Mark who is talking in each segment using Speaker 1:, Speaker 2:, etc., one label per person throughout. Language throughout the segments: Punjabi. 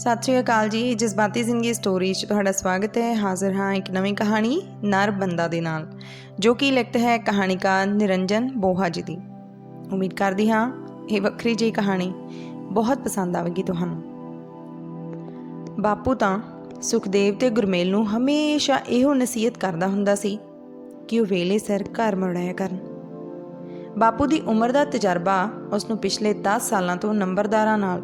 Speaker 1: ਸਤਿ ਸ਼੍ਰੀ ਅਕਾਲ ਜੀ, ਜਜ਼ਬਾਤੀ ਜ਼ਿੰਦਗੀ ਸਟੋਰੀ 'ਚ ਤੁਹਾਡਾ ਸਵਾਗਤ ਹੈ। ਹਾਜ਼ਰ ਹਾਂ ਇੱਕ ਨਵੀਂ ਕਹਾਣੀ, ਨਰ ਬੰਦਾ ਦੇ ਨਾਲ, ਜੋ ਕਿ ਲਿਖਤ ਹੈ ਕਹਾਣੀਕਾਰ ਨਿਰੰਜਨ ਬੋਹਾ ਜੀ ਦੀ। ਉਮੀਦ ਕਰਦੀ ਹਾਂ ਇਹ ਵੱਖਰੀ ਜਿਹੀ ਕਹਾਣੀ ਬਹੁਤ ਪਸੰਦ ਆਵੇਗੀ ਤੁਹਾਨੂੰ। ਬਾਪੂ ਤਾਂ ਸੁਖਦੇਵ ਤੇ ਗੁਰਮੇਲ ਨੂੰ ਹਮੇਸ਼ਾ ਇਹੋ ਨਸੀਹਤ ਕਰਦਾ ਹੁੰਦਾ ਸੀ ਕਿ ਉਹ ਵੇਲੇ ਸਿਰ ਘਰ ਮੁੜਾਇਆ ਕਰਨ। ਬਾਪੂ ਦੀ ਉਮਰ ਦਾ ਤਜਰਬਾ ਉਸ ਨੂੰ ਪਿਛਲੇ 10 ਸਾਲਾਂ ਤੋਂ ਨੰਬਰਦਾਰਾਂ ਨਾਲ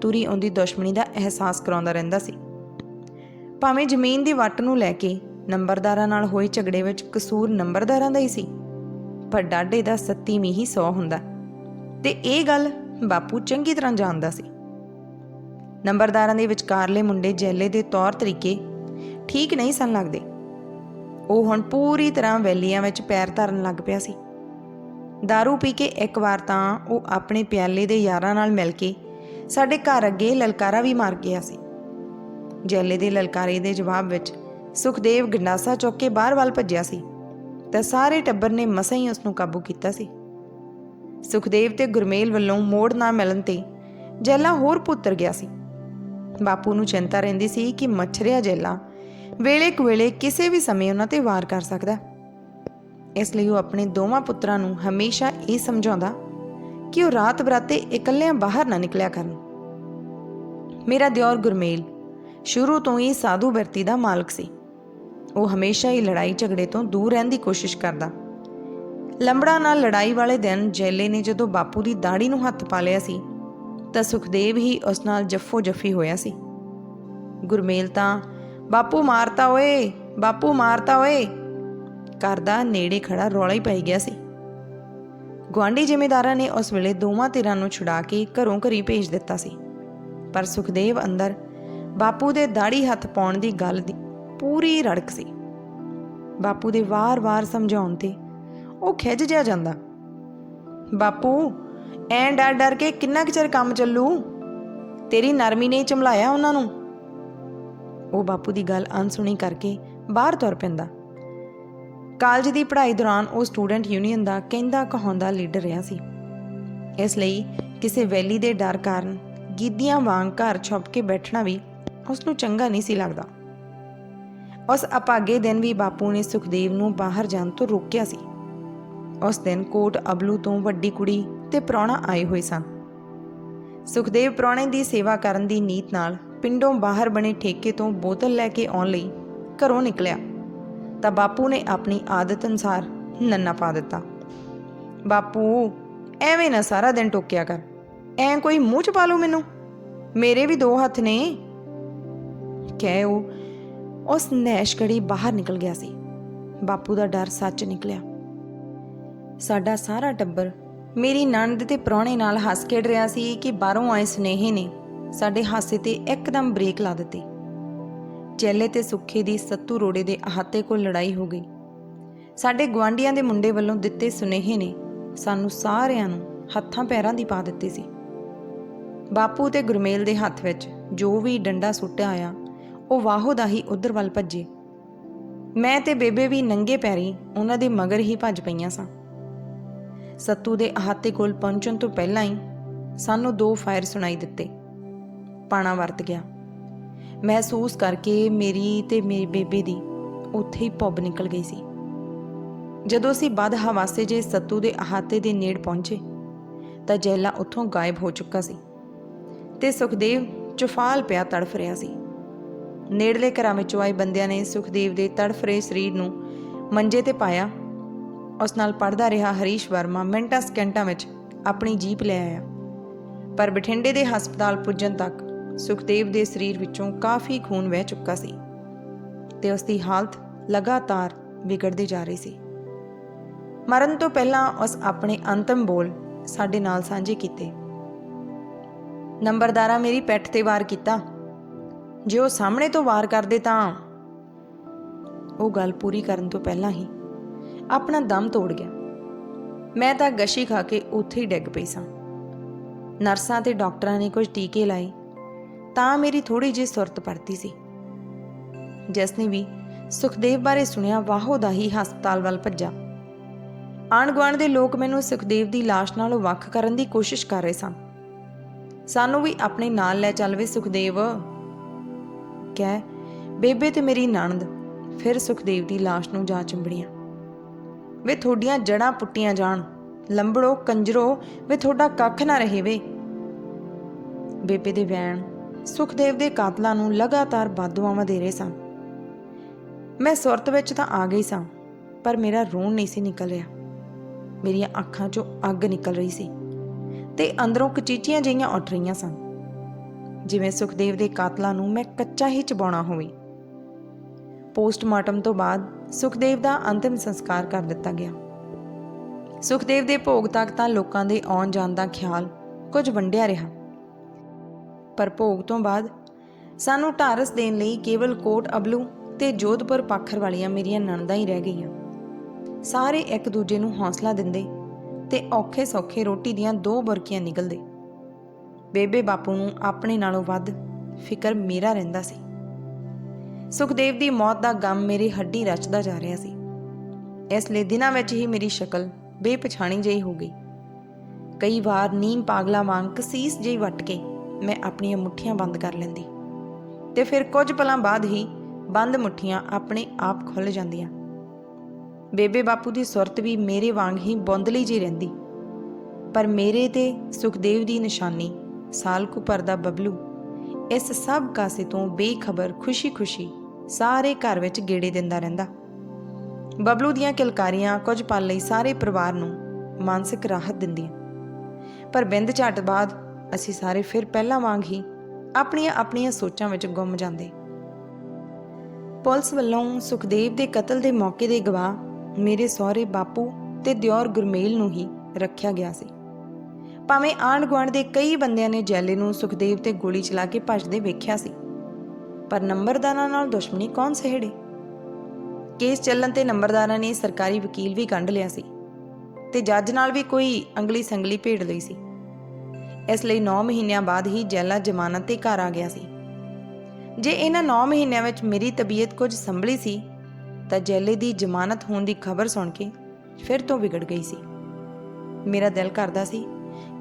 Speaker 1: ਤੁਰੀ ਆਉਂਦੀ ਦੁਸ਼ਮਣੀ ਦਾ ਅਹਿਸਾਸ ਕਰਾਉਂਦਾ ਰਹਿੰਦਾ ਸੀ। ਭਾਵੇਂ ਜ਼ਮੀਨ ਦੀ ਵੱਟ ਨੂੰ ਲੈ ਕੇ ਨੰਬਰਦਾਰਾਂ ਨਾਲ ਹੋਏ ਝਗੜੇ ਵਿੱਚ ਕਸੂਰ ਨੰਬਰਦਾਰਾਂ ਦਾ ਹੀ ਸੀ, ਪਰ ਡਾਢੇ ਦਾ ਸੱਤੀ ਸੱਤੀਵੀਂ ਹੀ ਸੌ ਹੁੰਦਾ। ਤੇ ਇਹ ਗੱਲ ਬਾਪੂ ਚੰਗੀ ਤਰ੍ਹਾਂ ਜਾਣਦਾ ਸੀ। ਨੰਬਰਦਾਰਾਂ ਦੇ ਵਿਚਕਾਰਲੇ ਮੁੰਡੇ ਜੈਲੇ ਦੇ ਤੌਰ ਤਰੀਕੇ ਠੀਕ ਨਹੀਂ ਸਨ ਲੱਗਦੇ। ਉਹ ਹੁਣ ਪੂਰੀ ਤਰ੍ਹਾਂ ਵੈਲੀਆਂ ਵਿੱਚ ਪੈਰ ਧਰਨ ਲੱਗ ਪਿਆ ਸੀ। दारू ਪੀ ਕੇ ਇੱਕ ਵਾਰ ਤਾਂ ਉਹ ਆਪਣੇ ਪਿਆਲੇ ਦੇ ਯਾਰਾਂ ਨਾਲ ਮਿਲ ਕੇ ਸਾਡੇ ਘਰ ਅੱਗੇ ਲਲਕਾਰਾ ਵੀ ਮਾਰ ਗਿਆ ਸੀ। ਜੈਲੇ ਦੇ ਲਲਕਾਰੇ ਦੇ ਜਵਾਬ ਵਿੱਚ ਸੁਖਦੇਵ ਗੰਡਾਸਾ ਚੁੱਕ ਕੇ ਬਾਹਰ ਵੱਲ ਭੱਜਿਆ ਸੀ ਤਾਂ ਸਾਰੇ ਟੱਬਰ ਨੇ ਮਸਾਂ ਹੀ ਉਸ ਨੂੰ ਕਾਬੂ ਕੀਤਾ ਸੀ। ਸੁਖਦੇਵ ਤੇ ਗੁਰਮੇਲ ਵੱਲੋਂ ਮੋੜ ਨਾ ਮਿਲਣ ਤੇ ਜੈਲਾ ਹੋਰ ਪੁੱਤਰ ਗਿਆ ਸੀ। ਬਾਪੂ ਨੂੰ ਚਿੰਤਾ ਰਹਿੰਦੀ ਸੀ ਕਿ ਮੱਛਰਿਆ ਜੈਲਾ ਵੇਲੇ ਕੁਵੇਲੇ ਕਿਸੇ ਵੀ ਸਮੇਂ ਉਹਨਾਂ ਤੇ ਵਾਰ ਕਰ ਸਕਦਾ। ਇਸ ਲਈ ਉਹ ਆਪਣੇ ਦੋਵਾਂ ਪੁੱਤਰਾਂ ਨੂੰ ਹਮੇਸ਼ਾ ਇਹ ਸਮਝਾਉਂਦਾ ਕਿ ਉਹ ਰਾਤ ਬਰਾਤੇ ਇਕੱਲਿਆਂ ਬਾਹਰ ਨਾ ਨਿਕਲਿਆ ਕਰਨ। ਮੇਰਾ ਦਿਓਰ ਗੁਰਮੇਲ, ਸ਼ੁਰੂ ਤੋਂ ਹੀ ਸਾਧੂ ਬਿਰਤੀ ਦਾ ਮਾਲਕ ਸੀ। ਉਹ ਹਮੇਸ਼ਾ ਹੀ ਲੜਾਈ ਝਗੜੇ ਤੋਂ ਦੂਰ ਰਹਿਣ ਦੀ ਕੋਸ਼ਿਸ਼ ਕਰਦਾ। ਲੰਬੜਾ ਨਾਲ ਲੜਾਈ ਵਾਲੇ ਦਿਨ ਜੈਲੇ ਨੇ ਜਦੋਂ ਬਾਪੂ ਦੀ ਦਾੜੀ ਨੂੰ ਹੱਥ ਪਾ ਲਿਆ ਸੀ, ਤਾਂ ਸੁਖਦੇਵ ਹੀ ਉਸ ਨਾਲ ਜੱਫੋ ਜੱਫੀ ਹੋਇਆ ਸੀ। ਗੁਰਮੇਲ ਤਾਂ, ਬਾਪੂ ਮਾਰਤਾ ਓਏ, ਬਾਪੂ ਮਾਰਤਾ ਓਏ। ਕਰਦਾ ਨੇੜੇ ਖੜਾ ਰੌਲਾ ਹੀ ਪਈ ਗਿਆ ਸੀ। ਗੁਆਂਢੀ ਜ਼ਿਮੀਂਦਾਰਾਂ ਨੇ ਉਸ ਵੇਲੇ ਦੋਵਾਂ ਧਿਰਾਂ ਨੂੰ ਛੁਡਾ ਕੇ ਘਰੋਂ ਘਰੀ ਭੇਜ ਦਿੱਤਾ ਸੀ। ਪਰ ਸੁਖਦੇਵ ਅੰਦਰ ਬਾਪੂ ਦੇ ਦਾੜੀ ਹੱਥ ਪਾਉਣ ਦੀ ਗੱਲ ਦੀ ਪੂਰੀ ਰੜਕ ਸੀ। ਬਾਪੂ ਦੇ ਵਾਰ-ਵਾਰ ਸਮਝਾਉਣ ਤੇ ਉਹ ਖਿੱਝ ਜਿਆ ਜਾਂਦਾ। ਬਾਪੂ, ਐਂ ਡਰ ਡਰ ਕੇ ਕਿੰਨਾ ਕੁ ਚਿਰ ਕੰਮ ਚੱਲੂ? ਤੇਰੀ ਨਰਮੀ ਨੇ ਚਮਲਾਇਆ ਉਹਨਾਂ ਨੂੰ? ਉਹ ਬਾਪੂ ਦੀ ਗੱਲ ਅਣਸੁਣੀ ਕਰਕੇ ਬਾਹਰ ਤੁਰ ਪੈਂਦਾ। ਕਾਲਜ ਦੀ ਪੜ੍ਹਾਈ ਦੌਰਾਨ ਉਹ ਸਟੂਡੈਂਟ ਯੂਨੀਅਨ ਦਾ ਕਹਿੰਦਾ ਕਹਾਉਂਦਾ ਲੀਡਰ ਰਿਹਾ ਸੀ। ਇਸ ਲਈ ਕਿਸੇ ਵੈਲੀ ਦੇ ਡਰ ਕਾਰਨ ਗਿੱਧੀਆਂ ਵਾਂਗ ਘਰ ਛੁਪ ਕੇ ਬੈਠਣਾ ਵੀ ਉਸ ਨੂੰ ਚੰਗਾ ਨਹੀਂ ਸੀ ਲੱਗਦਾ। ਉਸ ਅਪਾਗੇ ਦਿਨ ਵੀ ਬਾਪੂ ਨੇ ਸੁਖਦੇਵ ਨੂੰ ਬਾਹਰ ਜਾਣ ਤੋਂ ਰੋਕਿਆ ਸੀ। ਉਸ ਦਿਨ ਕੋਟ ਅਬਲੂ ਤੋਂ ਵੱਡੀ ਕੁੜੀ ਤੇ ਪ੍ਰਾਹੁਣਾ ਆਏ ਹੋਏ ਸਨ। ਸੁਖਦੇਵ ਪ੍ਰਾਹੁਣੇ ਦੀ ਸੇਵਾ ਕਰਨ ਦੀ ਨੀਤ ਨਾਲ ਪਿੰਡੋਂ ਬਾਹਰ ਬਣੇ ਠੇਕੇ ਤੋਂ ਬੋਤਲ ਲੈ ਕੇ ਆਉਣ ਲਈ ਘਰੋਂ ਨਿਕਲਿਆ। ਤਾਂ ਬਾਪੂ ਨੇ ਆਪਣੀ ਆਦਤ ਅਨੁਸਾਰ ਨੰਨਾ ਪਾ ਦਿੱਤਾ। ਬਾਪੂ, ਐਵੇਂ ਨਾ ਸਾਰਾ ਦਿਨ ਟੋਕਿਆ ਕਰ। ਐ ਕੋਈ ਮੂੰਹ ਚ ਪਾ ਲਓ ਮੈਨੂੰ? ਮੇਰੇ ਵੀ ਦੋ ਹੱਥ ਨੇ। ਕਹਿ ਉਹ, ਉਸ ਨੈਸ਼ਕੜੀ ਬਾਹਰ ਨਿਕਲ ਗਿਆ ਸੀ। ਬਾਪੂ ਦਾ ਡਰ ਸੱਚ ਨਿਕਲਿਆ। ਸਾਡਾ ਸਾਰਾ ਟੱਬਰ ਮੇਰੀ ਨਣਦ ਤੇ ਪ੍ਰਾਹੁਣੇ ਨਾਲ ਹੱਸ ਖੇਡ ਰਿਹਾ ਸੀ ਕਿ ਬਾਹਰੋਂ ਆਏ ਸੁਨੇਹੇ ਨੇ। ਸਾਡੇ ਹਾਸੇ ਤੇ ਇੱਕਦਮ ਬ੍ਰੇਕ ਲਾ ਦਿੱਤੀ। ਚੇਲੇ ਤੇ ਸੁੱਖੇ ਦੀ ਸੱਤੂ ਰੋੜੇ ਦੇ ਅਹਾਤੇ ਕੋਲ ਲੜਾਈ ਹੋ ਗਈ। ਸਾਡੇ ਗਵਾਂਡੀਆਂ ਦੇ ਮੁੰਡੇ ਵੱਲੋਂ ਦਿੱਤੇ ਸੁਨੇਹੇ ਨੇ ਸਾਨੂੰ ਸਾਰਿਆਂ ਨੂੰ ਹੱਥਾਂ ਪੈਰਾਂ ਦੀ ਪਾ ਦਿੱਤੀ ਸੀ। ਬਾਪੂ ਤੇ ਗੁਰਮੇਲ ਦੇ ਹੱਥ ਵਿੱਚ ਜੋ ਵੀ ਡੰਡਾ ਸੁੱਟਿਆ ਆਇਆ, ਉਹ ਵਾਹੋ ਦਾ ਹੀ ਉਧਰ ਵੱਲ ਭੱਜੇ। ਮੈਂ ਤੇ ਬੇਬੇ ਵੀ ਨੰਗੇ ਪੈਰੀ ਉਹਨਾਂ ਦੇ ਮਗਰ ਹੀ ਭੱਜ ਪਈਆਂ ਸਾਂ। ਸੱਤੂ ਦੇ ਅਹਾਤੇ ਕੋਲ ਪਹੁੰਚਣ ਤੋਂ ਪਹਿਲਾਂ ਹੀ ਸਾਨੂੰ ਦੋ ਫਾਇਰ ਸੁਣਾਈ ਦਿੱਤੇ। ਪਾਣਾ ਵਰਤ ਗਿਆ। ਮਹਿਸੂਸ ਕਰਕੇ ਮੇਰੀ ਤੇ ਮੇਰੀ ਬੇਬੇ ਦੀ ਉੱਥੇ ਹੀ ਪੱਬ ਨਿਕਲ ਗਈ ਸੀ। ਜਦੋਂ ਅਸੀਂ ਬਦ ਹਵਾਸੇ ਜੇ ਸੱਤੂ ਦੇ ਅਹਾਤੇ ਦੇ ਨੇੜ ਪਹੁੰਚੇ, ਤਾਂ ਜੈਲਾ ਉੱਥੋਂ ਗਾਇਬ ਹੋ ਚੁੱਕਾ ਸੀ ਤੇ ਸੁਖਦੇਵ ਚੁਫਾਲ ਪਿਆ ਤੜਫ ਰਿਹਾ ਸੀ। ਨੇੜਲੇ ਘਰਾਂ ਵਿੱਚੋਂ ਆਏ ਬੰਦਿਆਂ ਨੇ ਸੁਖਦੇਵ ਦੇ ਤੜਫ ਰਹੇ ਸਰੀਰ ਨੂੰ ਮੰਜੇ ਤੇ ਪਾਇਆ। ਉਸ ਨਾਲ ਪੜਦਾ ਰਿਹਾ ਹਰੀਸ਼ ਵਰਮਾ ਮਿੰਟਾਂ ਸਕਿੰਟਾਂ ਵਿੱਚ ਆਪਣੀ ਜੀਪ ਲੈ ਆਇਆ। ਪਰ ਬਠਿੰਡੇ ਦੇ ਹਸਪਤਾਲ ਪੁੱਜਣ ਤੱਕ ਸੁਖਦੇਵ ਦੇ ਸਰੀਰ ਵਿੱਚੋਂ ਕਾਫੀ ਖੂਨ ਵਹਿ ਚੁੱਕਾ ਸੀ ਤੇ ਉਸ ਦੀ ਹਾਲਤ ਲਗਾਤਾਰ ਵਿਗੜਦੀ ਜਾ ਰਹੀ ਸੀ। ਮਰਨ ਤੋਂ ਪਹਿਲਾਂ ਉਸ ਆਪਣੇ ਅੰਤਮ ਬੋਲ ਸਾਡੇ ਨਾਲ ਸਾਂਝੇ ਕੀਤੇ। ਨੰਬਰਦਾਰਾ ਮੇਰੀ ਪੈਠ ਤੇ ਵਾਰ ਕੀਤਾ। ਜੇ ਉਹ ਸਾਹਮਣੇ ਤੋਂ ਵਾਰ ਕਰਦੇ ਤਾਂ ਉਹ ਗੱਲ ਪੂਰੀ ਕਰਨ ਤੋਂ ਪਹਿਲਾਂ ਹੀ ਆਪਣਾ ਦਮ ਤੋੜ ਗਿਆ। ਮੈਂ ਤਾਂ ਗਸ਼ੀ ਖਾ ਕੇ ਉੱਥੇ ਹੀ ਡਿੱਗ ਪਈ ਸਾਂ। ਨਰਸਾਂ ਤੇ ਡਾਕਟਰਾਂ ਨੇ ਕੁਝ ਟੀਕੇ ਲਾਏ। ਤਾਂ ਮੇਰੀ ਥੋੜੀ ਜਿਹੀ ਸੁਰਤ ਪਰਤੀ ਸੀ। ਜਿਸ ਨੇ ਵੀ ਸੁਖਦੇਵ ਬਾਰੇ ਸੁਣਿਆ, ਵਾਹੋ ਦਾ ਹੀ ਹਸਪਤਾਲ ਵੱਲ ਭੱਜਾ। ਆਂਢ ਗੁਆਂਢ ਦੇ ਲੋਕ ਮੈਨੂੰ ਸੁਖਦੇਵ ਦੀ ਲਾਸ਼ ਨਾਲੋਂ ਵੱਖ ਕਰਨ ਦੀ ਕੋਸ਼ਿਸ਼ ਕਰ ਰਹੇ ਸਨ। ਸਾਨੂੰ ਵੀ ਆਪਣੇ ਨਾਲ ਲੈ ਚੱਲ ਵੇ ਸੁਖਦੇਵ। ਕਹਿ ਬੇਬੇ ਤੇ ਮੇਰੀ ਨਣਦ ਫਿਰ ਸੁਖਦੇਵ ਦੀ ਲਾਸ਼ ਨੂੰ ਜਾ ਚੰਬੜੀਆਂ। ਵੇ ਤੁਹਾਡੀਆਂ ਜੜਾਂ ਪੁੱਟੀਆਂ ਜਾਣ, ਲੰਬੜੋ, ਕੰਜਰੋ, ਵੇ ਤੁਹਾਡਾ ਕੱਖ ਨਾ ਰਹੇ ਵੇ। ਬੇਬੇ ਦੇ ਵੈਣ ਸੁਖਦੇਵ ਦੇ ਕਾਤਲਾਂ ਨੂੰ ਲਗਾਤਾਰ ਬਾਦੂਆਵਾਂ ਦੇ ਰਹੇ ਸਨ ਮੈਂ ਸੁਰਤ ਵਿੱਚ ਤਾਂ ਆ ਗਈ ਸਾਂ, ਪਰ ਮੇਰਾ ਰੋਣ ਨਹੀਂ ਸੀ ਨਿਕਲ ਰਿਹਾ ਮੇਰੀਆਂ ਅੱਖਾਂ 'ਚੋਂ ਅੱਗ ਨਿਕਲ ਰਹੀ ਸੀ ਤੇ ਅੰਦਰੋਂ ਕਚੀਚੀਆਂ ਜਿਹੀਆਂ ਉੱਠ ਰਹੀਆਂ ਸਨ। ਜਿਵੇਂ ਸੁਖਦੇਵ ਦੇ ਕਾਤਲਾਂ ਨੂੰ ਮੈਂ ਕੱਚਾ ਹੀ ਚਬਾਉਣਾ ਹੋਵੇ। ਪੋਸਟਮਾਰਟਮ ਤੋਂ ਬਾਅਦ ਸੁਖਦੇਵ ਦਾ ਅੰਤਿਮ ਸੰਸਕਾਰ ਕਰ ਦਿੱਤਾ ਗਿਆ। ਸੁਖਦੇਵ ਦੇ ਭੋਗ ਤੱਕ ਤਾਂ ਲੋਕਾਂ ਦੇ ਆਉਣ ਜਾਣ ਦਾ ਖਿਆਲ ਕੁਝ ਵੰਡਿਆ ਰਿਹਾ। ਪਰ ਭੋਗ ਤੋਂ ਬਾਅਦ ਸਾਨੂੰ ਢਾਰਸ ਦੇਣ ਲਈ ਕੇਵਲ ਕੋਟ ਅਬਲੂ ਤੇ ਜੋਧਪੁਰ ਪਾਖਰ ਵਾਲੀਆਂ ਮੇਰੀਆਂ ਨਣਦਾਂ ਹੀ ਰਹਿ ਗਈਆਂ। ਸਾਰੇ ਇੱਕ ਦੂਜੇ ਨੂੰ ਹੌਸਲਾ ਦਿੰਦੇ ਤੇ ਔਖੇ ਸੌਖੇ ਰੋਟੀ ਦੀਆਂ ਦੋ ਬੁਰਕੀਆਂ ਨਿਕਲਦੇ ਬੇਬੇ ਬਾਪੂ ਨੂੰ ਆਪਣੇ ਨਾਲੋਂ ਵੱਧ ਫਿਕਰ ਮੇਰਾ ਰਹਿੰਦਾ ਸੀ। ਸੁਖਦੇਵ ਦੀ ਮੌਤ ਦਾ ਗਮ ਮੇਰੇ ਹੱਡੀ ਰਚਦਾ ਜਾ ਰਿਹਾ ਸੀ। ਇਸ ਲਈ ਦਿਨਾਂ ਵਿੱਚ ਹੀ ਮੇਰੀ ਸ਼ਕਲ ਬੇਪਛਾਣੀ ਜਿਹੀ ਹੋ ਗਈ। ਕਈ ਵਾਰ ਨੀਂਦ ਪਾਗਲਾ ਵਾਂਗ ਕਸੀਸ ਜਿਹੀ ਵੱਟ ਕੇ ਮੈਂ ਆਪਣੀਆਂ ਮੁੱਠੀਆਂ ਬੰਦ ਕਰ ਲੈਂਦੀ। ਤੇ ਫਿਰ ਕੁਝ ਪਲਾਂ ਬਾਅਦ ਹੀ ਬੰਦ ਮੁੱਠੀਆਂ ਆਪਣੇ ਆਪ ਖੁੱਲ ਜਾਂਦੀਆਂ। ਬੇਬੇ ਬਾਪੂ ਦੀ ਸੁਰਤ ਵੀ ਮੇਰੇ ਵਾਂਗ ਹੀ ਬੌਂਦਲੀ ਜੀ ਰਹਿੰਦੀ। ਪਰ ਮੇਰੇ ਤੇ ਸੁਖਦੇਵ ਦੀ ਨਿਸ਼ਾਨੀ, ਸਾਲ ਕੁ ਪਰਦਾ ਬਬਲੂ, ਇਸ ਸਭ ਕਾਸੇ ਤੋਂ ਬੇਖਬਰ, ਖੁਸ਼ੀ-ਖੁਸ਼ੀ ਸਾਰੇ ਘਰ ਵਿੱਚ ਗੇੜੇ ਦਿੰਦਾ ਰਹਿੰਦਾ। ਬਬਲੂ ਦੀਆਂ ਕਿਲਕਾਰੀਆਂ ਕੁਝ ਪਲ ਲਈ ਸਾਰੇ ਪਰਿਵਾਰ ਨੂੰ ਮਾਨਸਿਕ ਰਾਹਤ ਦਿੰਦੀਆਂ। ਪਰ ਬਿੰਦ ਝੱਟ ਬਾਅਦ ਅਸੀਂ ਸਾਰੇ ਫਿਰ ਪਹਿਲਾਂ ਵਾਂਗ ਹੀ ਆਪਣੀਆਂ ਆਪਣੀਆਂ ਸੋਚਾਂ ਵਿੱਚ ਗੁੰਮ ਜਾਂਦੇ। ਪੁਲਿਸ ਵੱਲੋਂ ਸੁਖਦੇਵ ਦੇ ਕਤਲ ਦੇ ਮੌਕੇ ਦੇ ਗਵਾਹ ਮੇਰੇ ਸਹੁਰੇ ਬਾਪੂ ਤੇ ਦਿਓਰ ਗੁਰਮੇਲ ਨੂੰ ਹੀ ਰੱਖਿਆ ਗਿਆ ਸੀ। ਭਾਵੇਂ ਆਂਢ ਗੁਆਂਢ ਦੇ ਕਈ ਬੰਦਿਆਂ ਨੇ ਜੈਲੇ ਨੂੰ ਸੁਖਦੇਵ ਤੇ ਗੋਲੀ ਚਲਾ ਕੇ ਭੱਜਦੇ ਵੇਖਿਆ ਸੀ, ਪਰ ਨੰਬਰਦਾਰਾਂ ਨਾਲ ਦੁਸ਼ਮਣੀ ਕੌਣ ਸਹਿੜੇ? ਕੇਸ ਚੱਲਣ ਤੇ ਨੰਬਰਦਾਰਾਂ ਨੇ ਸਰਕਾਰੀ ਵਕੀਲ ਵੀ ਕੰਢ ਲਿਆ ਸੀ ਤੇ ਜੱਜ ਨਾਲ ਵੀ ਕੋਈ ਅੰਗਲੀ ਸੰਗਲੀ ਭੇੜ ਲਈ ਸੀ। ਇਸ ਲਈ 9 ਮਹੀਨਿਆਂ ਬਾਅਦ ਹੀ ਜੈਲਾ ਜ਼ਮਾਨਤ ਤੇ ਘਰ ਆ ਗਿਆ ਸੀ। ਜੇ ਇਹਨਾਂ 9 ਮਹੀਨਿਆਂ ਵਿੱਚ ਮੇਰੀ ਤਬੀਅਤ ਕੁਝ ਸੰਭਲੀ ਸੀ, ਤਾਂ ਜੈਲੇ ਦੀ ਜ਼ਮਾਨਤ ਹੋਣ ਦੀ ਖਬਰ ਸੁਣ ਕੇ ਫਿਰ ਤੋਂ ਵਿਗੜ ਗਈ ਸੀ। ਮੇਰਾ ਦਿਲ ਕਰਦਾ ਸੀ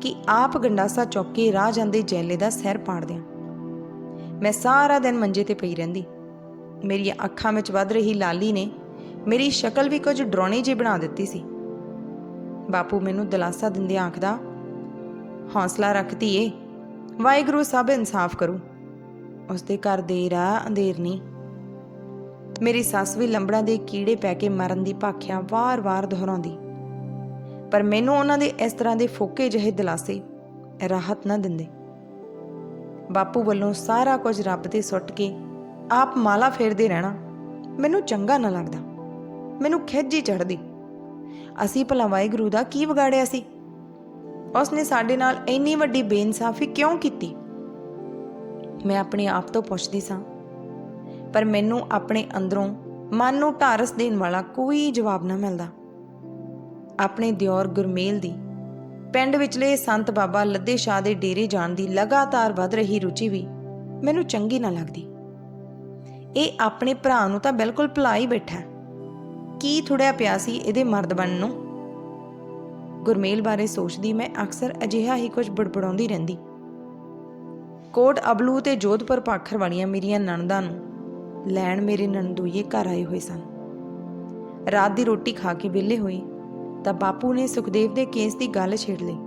Speaker 1: ਕਿ ਆਪ ਗੰਡਾਸਾ ਚੁੱਕ ਕੇ ਰਾਹ ਜਾਂਦੇ ਜੈਲੇ ਦਾ ਸਿਰ ਪਾੜ ਦਿਆਂ। ਮੈਂ ਸਾਰਾ ਦਿਨ ਮੰਜੇ ਤੇ ਪਈ ਰਹਿੰਦੀ। ਮੇਰੀਆਂ ਅੱਖਾਂ ਵਿੱਚ ਵੱਧ ਰਹੀ ਲਾਲੀ ਨੇ ਮੇਰੀ ਸ਼ਕਲ ਵੀ ਕੁਝ ਡਰਾਉਣੀ ਜਿਹੀ ਬਣਾ ਦਿੱਤੀ ਸੀ। ਬਾਪੂ ਮੈਨੂੰ ਦਿਲਾਸਾ ਦਿੰਦੇ ਆਖਦਾ ਹੌਸਲਾ ਰੱਖਦੀ ਏ ਵਾਹਿਗੁਰੂ ਸਭ ਇਨਸਾਫ ਕਰੂ। ਉਸਦੇ ਘਰ ਦੇ ਆ ਅੰਧੇਰ ਨਹੀਂ। ਮੇਰੀ ਸੱਸ ਵੀ ਲੰਬੜਾਂ ਦੇ ਕੀੜੇ ਪੈ ਕੇ ਮਰਨ ਦੀ ਭਾਖਿਆ ਵਾਰ-ਵਾਰ ਦੁਹਰਾਉਂਦੀ। ਪਰ ਮੈਨੂੰ ਉਹਨਾਂ ਦੇ ਇਸ ਤਰ੍ਹਾਂ ਦੇ ਫੋਕੇ ਜਿਹੇ ਦਿਲਾਸੇ ਰਾਹਤ ਨਾ ਦਿੰਦੇ। ਬਾਪੂ ਵੱਲੋਂ ਸਾਰਾ ਕੁਝ ਰੱਬ ਤੇ ਸੁੱਟ ਕੇ ਆਪ ਮਾਲਾ ਫੇਰਦੇ ਰਹਿਣਾ ਮੈਨੂੰ ਚੰਗਾ ਨਾ ਲੱਗਦਾ। ਮੈਨੂੰ ਖਿੱਚ ਹੀ ਚੜਦੀ ਅਸੀਂ ਭਲਾ ਵਾਹਿਗੁਰੂ ਦਾ ਕੀ ਵਿਗਾੜਿਆ ਸੀ? ਉਸਨੇ ਸਾਡੇ ਨਾਲ ਇੰਨੀ ਵੱਡੀ ਬੇਇਨਸਾਫੀ ਕਿਉਂ ਕੀਤੀ? ਮੈਂ ਆਪਣੇ ਆਪ ਤੋਂ ਪੁੱਛਦੀ ਸਾਂ, ਪਰ ਮੈਨੂੰ ਆਪਣੇ ਅੰਦਰੋਂ ਮਨ ਨੂੰ ਢਾਰਸ ਦੇਣ ਵਾਲਾ ਕੋਈ ਜਵਾਬ ਨਾ ਮਿਲਦਾ। ਆਪਣੇ ਦਿਓਰ ਗੁਰਮੇਲ ਦੀ ਪਿੰਡ ਵਿਚਲੇ ਸੰਤ ਬਾਬਾ ਲੱਦੇ ਸ਼ਾਹ ਦੇ ਡੇਰੇ ਜਾਣ ਦੀ ਲਗਾਤਾਰ ਵੱਧ ਰਹੀ ਰੁਚੀ ਵੀ ਮੈਨੂੰ ਚੰਗੀ ਨਾ ਲੱਗਦੀ। ਇਹ ਆਪਣੇ ਭਰਾ ਨੂੰ ਤਾਂ ਬਿਲਕੁਲ ਭੁਲਾ ਹੀ। ਬੈਠਾ ਕੀ ਥੋੜਿਆ ਪਿਆ ਸੀ ਇਹਦੇ ਮਰਦ ਬਣਨ ਨੂੰ? ਗੁਰਮੇਲ ਬਾਰੇ ਸੋਚਦੀ ਮੈਂ ਅਕਸਰ ਅਜਿਹਾ ਹੀ ਕੁਝ ਬੜਬੜਾਉਂਦੀ ਰਹਿੰਦੀ। ਕੋਟ ਅਬਲੂ ਤੇ ਜੋਧਪੁਰ ਪਾਖਰ ਵਾਲੀਆਂ ਮੇਰੀਆਂ ਨਣਦਾਂ ਨੂੰ ਲੈਣ ਮੇਰੇ ਨਣਦੂਈਏ ਘਰ ਆਏ ਹੋਏ ਸਨ। ਰਾਤ ਦੀ ਰੋਟੀ ਖਾ ਕੇ ਵਿਹਲੇ ਹੋਏ ਤਾਂ ਬਾਪੂ ਨੇ ਸੁਖਦੇਵ ਦੇ ਕੇਸ ਦੀ ਗੱਲ ਛੇੜ ਲਈ।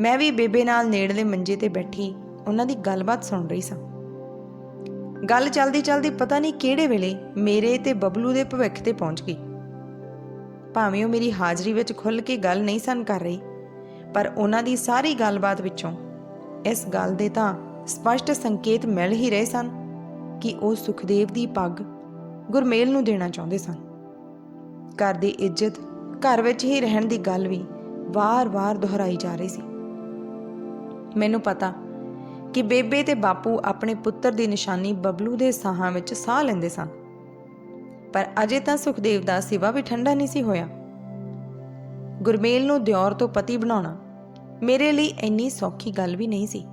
Speaker 1: ਮੈਂ ਵੀ ਬੇਬੇ ਨਾਲ ਨੇੜਲੇ ਮੰਜੇ ਤੇ ਬੈਠੀ ਉਹਨਾਂ ਦੀ ਗੱਲਬਾਤ ਸੁਣ ਰਹੀ ਸਾਂ। ਗੱਲ ਚੱਲਦੀ ਚੱਲਦੀ ਪਤਾ ਨਹੀਂ ਕਿਹੜੇ ਵੇਲੇ ਮੇਰੇ ਤੇ ਬਬਲੂ ਦੇ ਭਵਿੱਖ ਤੇ ਪਹੁੰਚ ਗਈ। ਭਾਵੇਂ ਉਹ ਮੇਰੀ ਹਾਜ਼ਰੀ ਵਿੱਚ ਖੁੱਲ੍ਹ ਕੇ ਗੱਲ ਨਹੀਂ ਸਨ ਕਰ ਰਹੀ, ਪਰ ਉਹਨਾਂ ਦੀ ਸਾਰੀ ਗੱਲਬਾਤ ਵਿੱਚੋਂ ਇਸ ਗੱਲ ਦੇ ਤਾਂ ਸਪਸ਼ਟ ਸੰਕੇਤ ਮਿਲ ਹੀ ਰਹੇ ਸਨ ਕਿ ਉਹ ਸੁਖਦੇਵ ਦੀ ਪੱਗ ਗੁਰਮੇਲ ਨੂੰ ਦੇਣਾ ਚਾਹੁੰਦੇ ਸਨ। ਘਰ ਦੀ ਇੱਜ਼ਤ, ਘਰ ਵਿੱਚ ਹੀ ਰਹਿਣ ਦੀ ਗੱਲ ਵੀ ਵਾਰ-ਵਾਰ ਦੁਹਰਾਈ ਜਾ ਰਹੀ ਸੀ। ਮੈਨੂੰ ਪਤਾ ਕਿ ਬੇਬੇ ਤੇ ਬਾਪੂ ਆਪਣੇ ਪੁੱਤਰ ਦੀ ਨਿਸ਼ਾਨੀ ਬਬਲੂ ਦੇ ਸਾਹਾਂ ਵਿੱਚ ਸਾਹ ਲੈਂਦੇ ਸਨ। ਪਰ ਅਜੇ ਤਾਂ ਸੁਖਦੇਵ ਦਾ ਸਿਵਾ ਵੀ ਠੰਡਾ ਨਹੀਂ ਸੀ ਹੋਇਆ। ਗੁਰਮੇਲ ਨੂੰ ਦਿਓਰ ਤੋਂ ਪਤੀ ਬਣਾਉਣਾ ਮੇਰੇ ਲਈ ਇੰਨੀ ਸੌਖੀ ਗੱਲ ਵੀ ਨਹੀਂ ਸੀ,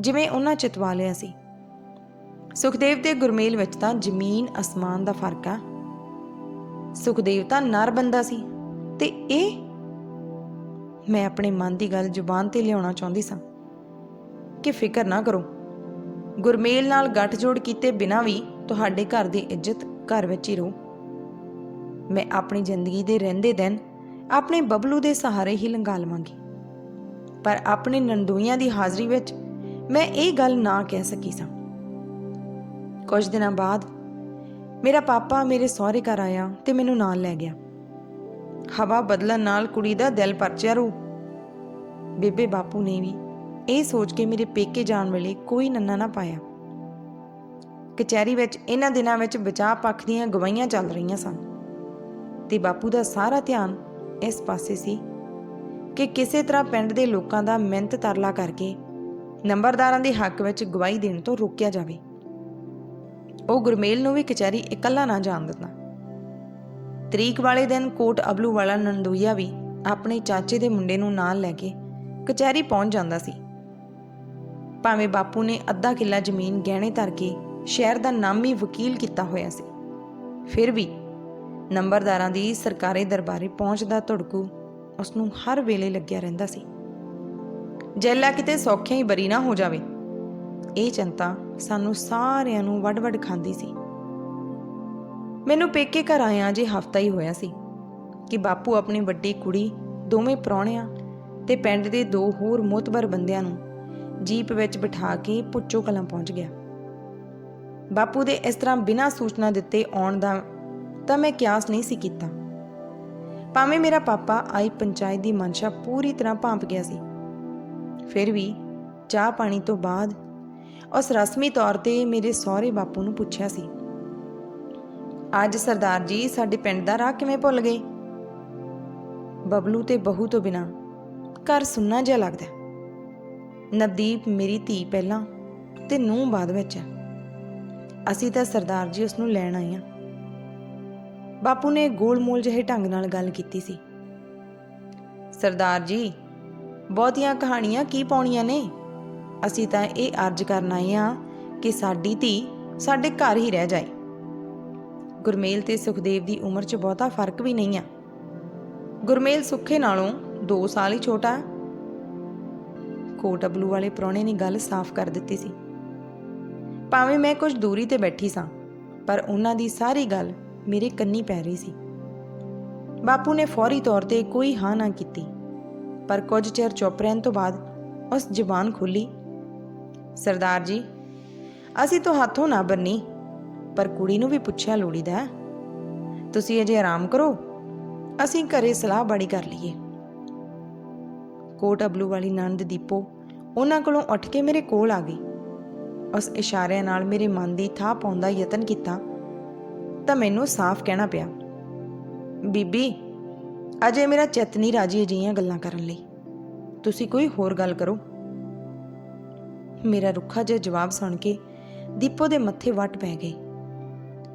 Speaker 1: ਜਿਵੇਂ ਉਹਨਾਂ ਚਿਤਵਾ ਲਿਆ ਸੀ। ਸੁਖਦੇਵ ਤੇ ਗੁਰਮੇਲ ਵਿੱਚ ਤਾਂ ਜ਼ਮੀਨ, ਅਸਮਾਨ ਦਾ ਫ਼ਰਕ ਆ। ਸੁਖਦੇਵ ਤਾਂ ਨਰ ਬੰਦਾ ਸੀ ਤੇ ਇਹ ਮੈਂ ਆਪਣੇ ਮਨ ਦੀ ਗੱਲ ਜ਼ੁਬਾਨ ਤੇ ਲਿਆਉਣਾ ਚਾਹੁੰਦੀ ਸਾਂ ਕਿ ਫਿਕਰ ਨਾ ਕਰੋ। ਗੁਰਮੇਲ ਨਾਲ ਗੱਠਜੋੜ ਕੀਤੇ ਬਿਨਾਂ ਵੀ ਤੁਹਾਡੇ ਘਰ ਦੀ ਇੱਜ਼ਤ ਘਰ ਵਿੱਚ ਹੀ ਰਹੋ। ਮੈਂ ਆਪਣੀ ਜ਼ਿੰਦਗੀ ਦੇ ਰਹਿੰਦੇ ਦਿਨ ਆਪਣੇ ਬਬਲੂ ਦੇ ਸਹਾਰੇ ਹੀ ਲੰਘਾ ਲਵਾਂਗੀ। ਪਰ ਆਪਣੇ ਨੰਦੋਈਆਂ ਦੀ ਹਾਜ਼ਰੀ ਵਿੱਚ ਮੈਂ ਇਹ ਗੱਲ ਨਾ ਕਹਿ ਸਕੀ ਸਾਂ। ਕੁਝ ਦਿਨਾਂ ਬਾਅਦ ਮੇਰਾ ਪਾਪਾ ਮੇਰੇ ਸਹੁਰੇ ਘਰ ਆਇਆ ਤੇ ਮੈਨੂੰ ਨਾਲ ਲੈ ਗਿਆ। ਹਵਾ ਬਦਲਣ ਨਾਲ ਕੁੜੀ ਦਾ ਦਿਲ ਪਰਚਿਆ ਰੂ। ਬੇਬੇ ਬਾਪੂ ਨੇ ਵੀ ਇਹ ਸੋਚ ਕੇ ਮੇਰੇ ਪੇਕੇ ਜਾਣ ਵੇਲੇ ਕੋਈ ਨੰਨਾ ਨਾ ਪਾਇਆ। ਕਚਹਿਰੀ ਵਿੱਚ ਇਹਨਾਂ ਦਿਨਾਂ ਵਿੱਚ ਬਚਾਅ ਪੱਖ ਦੀਆਂ ਗਵਾਹੀਆਂ ਚੱਲ ਰਹੀਆਂ ਸਨ। ਤੇ ਬਾਪੂ ਦਾ ਸਾਰਾ ਧਿਆਨ ਇਸ ਪਾਸੇ ਸੀ ਕਿ ਕਿਸੇ ਤਰ੍ਹਾਂ ਪਿੰਡ ਦੇ ਲੋਕਾਂ ਦਾ ਮਿਹਨਤ ਤਰਲਾ ਕਰਕੇ ਨੰਬਰਦਾਰਾਂ ਦੇ ਹੱਕ ਵਿੱਚ ਗਵਾਹੀ ਦੇਣ ਤੋਂ ਰੋਕਿਆ ਜਾਵੇ। ਉਹ ਗੁਰਮੇਲ ਨੂੰ ਵੀ ਕਚਹਿਰੀ ਇਕੱਲਾ ਨਾ ਜਾਣ ਦਿੰਦਾ। ਤਰੀਕ ਵਾਲੇ ਦਿਨ ਕੋਟ ਅਬਲੂ ਵਾਲਾ ਨੰਦੂਈਆ ਵੀ ਆਪਣੇ ਚਾਚੇ ਦੇ ਮੁੰਡੇ ਨੂੰ ਨਾਲ ਲੈ ਕੇ ਕਚਹਿਰੀ ਪਹੁੰਚ ਜਾਂਦਾ ਸੀ। ਭਾਵੇਂ ਬਾਪੂ ਨੇ ਅੱਧਾ ਕਿੱਲਾ ਜ਼ਮੀਨ ਗਹਿਣੇ ਧਰ ਕੇ ਸ਼ਹਿਰ ਦਾ ਨਾਮੀ ਵਕੀਲ ਕੀਤਾ ਹੋਇਆ ਸੀ। ਫਿਰ ਵੀ ਨੰਬਰਦਾਰਾਂ ਦੀ ਸਰਕਾਰੀ ਦਰਬਾਰੇ ਪਹੁੰਚਦਾ ਧੜਕੂ ਉਸ ਨੂੰ ਹਰ ਵੇਲੇ ਲੱਗਿਆ ਰਹਿੰਦਾ ਸੀ। ਜੈਲਾ ਕਿਤੇ ਸੌਖਿਆਂ ਹੀ ਬਰੀ ਨਾ ਹੋ ਜਾਵੇ। ਇਹ ਚਿੰਤਾ ਸਾਨੂੰ ਸਾਰਿਆਂ ਨੂੰ ਵੱਡ-ਵੱਡ ਖਾਂਦੀ ਸੀ। ਮੈਨੂੰ ਪੇਕੇ ਘਰ ਆਇਆ ਜੇ ਹਫਤਾ ਹੀ ਹੋਇਆ ਸੀ ਕਿ ਬਾਪੂ ਆਪਣੀ ਵੱਡੀ ਕੁੜੀ, ਦੋਵੇਂ ਪ੍ਰਾਹੁਣਿਆਂ ਤੇ ਪਿੰਡ ਦੇ ਦੋ ਹੋਰ ਮੋਤਬਰ ਬੰਦਿਆਂ ਨੂੰ ਜੀਪ ਵਿੱਚ ਬਿਠਾ ਕੇ ਪੁੱਚੋ ਕਲਾਂ ਪਹੁੰਚ ਗਿਆ। ਬਾਪੂ ਦੇ ਇਸ ਤਰ੍ਹਾਂ ਬਿਨਾਂ ਸੂਚਨਾ ਦਿੱਤੇ ਆਉਣ ਦਾ ਤਾਂ ਮੈਂ ਕਿਆਸ ਨਹੀਂ ਸੀ ਕੀਤਾ। ਭਾਵੇਂ ਮੇਰਾ ਪਾਪਾ ਆਈ ਪੰਚਾਇਤ ਦੀ ਮਨਸ਼ਾ ਪੂਰੀ ਤਰ੍ਹਾਂ ਭਾਂਪ ਗਿਆ ਸੀ। ਫਿਰ ਵੀ ਚਾਹ ਪਾਣੀ ਤੋਂ ਬਾਅਦ ਉਸ ਰਸਮੀ ਤੌਰ ਤੇ ਮੇਰੇ ਸਹੁਰੇ ਬਾਪੂ ਨੂੰ ਪੁੱਛਿਆ ਸੀ। ਅੱਜ ਸਰਦਾਰ ਜੀ ਸਾਡੇ ਪਿੰਡ ਦਾ ਰਾਹ ਕਿਵੇਂ ਭੁੱਲ ਗਏ? ਬਬਲੂ ਤੇ ਬਹੂ ਤੋਂ ਬਿਨਾ ਘਰ ਸੁੰਨਾ ਜਿਹਾ ਲੱਗਦਾ। ਨਵਦੀਪ ਮੇਰੀ ਧੀ ਪਹਿਲਾਂ ਤੇ ਨੂੰਹ ਬਾਅਦ ਵਿੱਚ ਹੈ। ਅਸੀਂ ਤਾਂ ਸਰਦਾਰ ਜੀ ਉਸ ਨੂੰ ਲੈਣ ਆਏ ਹਾਂ। ਬਾਪੂ ਨੇ ਗੋਲ ਮੋਲ ਜਿਹੇ ਢੰਗ ਨਾਲ ਗੱਲ ਕੀਤੀ ਸੀ। ਸਰਦਾਰ ਜੀ, ਬਹੁਤੀਆਂ ਕਹਾਣੀਆਂ ਕੀ ਪਾਉਣੀਆਂ ਨੇ? ਅਸੀਂ ਤਾਂ ਇਹ ਅਰਜ਼ ਕਰਨ ਆਏ ਆ ਕਿ ਸਾਡੀ ਧੀ ਸਾਡੇ ਘਰ ਹੀ ਰਹਿ ਜਾਏ। ਗੁਰਮੇਲ ਤੇ ਸੁਖਦੇਵ ਦੀ ਉਮਰ 'ਚ ਬਹੁਤਾ ਫ਼ਰਕ ਵੀ ਨਹੀਂ ਆ। ਗੁਰਮੇਲ ਸੁੱਖੇ ਨਾਲੋਂ 2 ਸਾਲ ਹੀ ਛੋਟਾ। ਹੈ ਕੋਟ ਅਬਲੂ ਵਾਲੇ ਪ੍ਰਾਹੁਣੇ ਨੇ ਗੱਲ ਸਾਫ਼ ਕਰ ਦਿੱਤੀ ਸੀ। ਭਾਵੇਂ ਮੈਂ ਕੁਝ ਦੂਰੀ ਤੇ ਬੈਠੀ ਸਾਂ, ਪਰ ਉਹਨਾਂ ਦੀ ਸਾਰੀ ਗੱਲ ਮੇਰੇ ਕੰਨੀ ਪੈ ਰਹੀ ਸੀ। ਬਾਪੂ ਨੇ ਫੌਰੀ ਤੌਰ ਤੇ ਕੋਈ ਹਾਂ ਨਾ ਕੀਤੀ, ਪਰ ਕੁਝ ਚਿਰ ਚੁੱਪ ਰਹਿਣ ਤੋਂ ਬਾਅਦ ਉਸ ਜ਼ੁਬਾਨ ਖੁੱਲੀ ਸਰਦਾਰ ਜੀ, ਅਸੀਂ ਤਾਂ ਹੱਥੋਂ ਨਾ ਬੰਨੀ, ਪਰ ਕੁੜੀ ਨੂੰ ਵੀ ਪੁੱਛਿਆ ਲੋੜੀਦਾ ਤੁਸੀਂ ਅਜੇ ਆਰਾਮ ਕਰੋ, ਅਸੀਂ ਘਰੇ ਸਲਾਹ ਬੜੀ ਕਰ ਲਈਏ। ਕੋਟ ਅਬਲੂ ਵਾਲੀ ਨੰਦ ਦੀਪੋ ਉਹਨਾਂ ਕੋਲੋਂ ਉੱਠ ਕੇ ਮੇਰੇ ਕੋਲ ਆ ਗਈ। ਉਸ ਇਸ਼ਾਰਿਆਂ ਨਾਲ ਮੇਰੇ ਮਨ ਦੀ ਥਾਹ ਪਾਉਣ ਦਾ ਯਤਨ ਕੀਤਾ ਤਾਂ ਮੈਨੂੰ ਸਾਫ਼ ਕਹਿਣਾ ਪਿਆ, ਬੀਬੀ, ਅਜੇ ਮੇਰਾ ਚਿੱਤ ਨਹੀਂ ਰਾਜੀ ਅਜਿਹੀਆਂ ਗੱਲਾਂ ਕਰਨ ਲਈ। ਤੁਸੀਂ ਕੋਈ ਹੋਰ ਗੱਲ ਕਰੋ। ਮੇਰਾ ਰੁੱਖਾ ਜਿਹਾ ਜਵਾਬ ਸੁਣ ਕੇ ਦੀਪੋ ਦੇ ਮੱਥੇ ਵੱਟ ਪੈ ਗਈ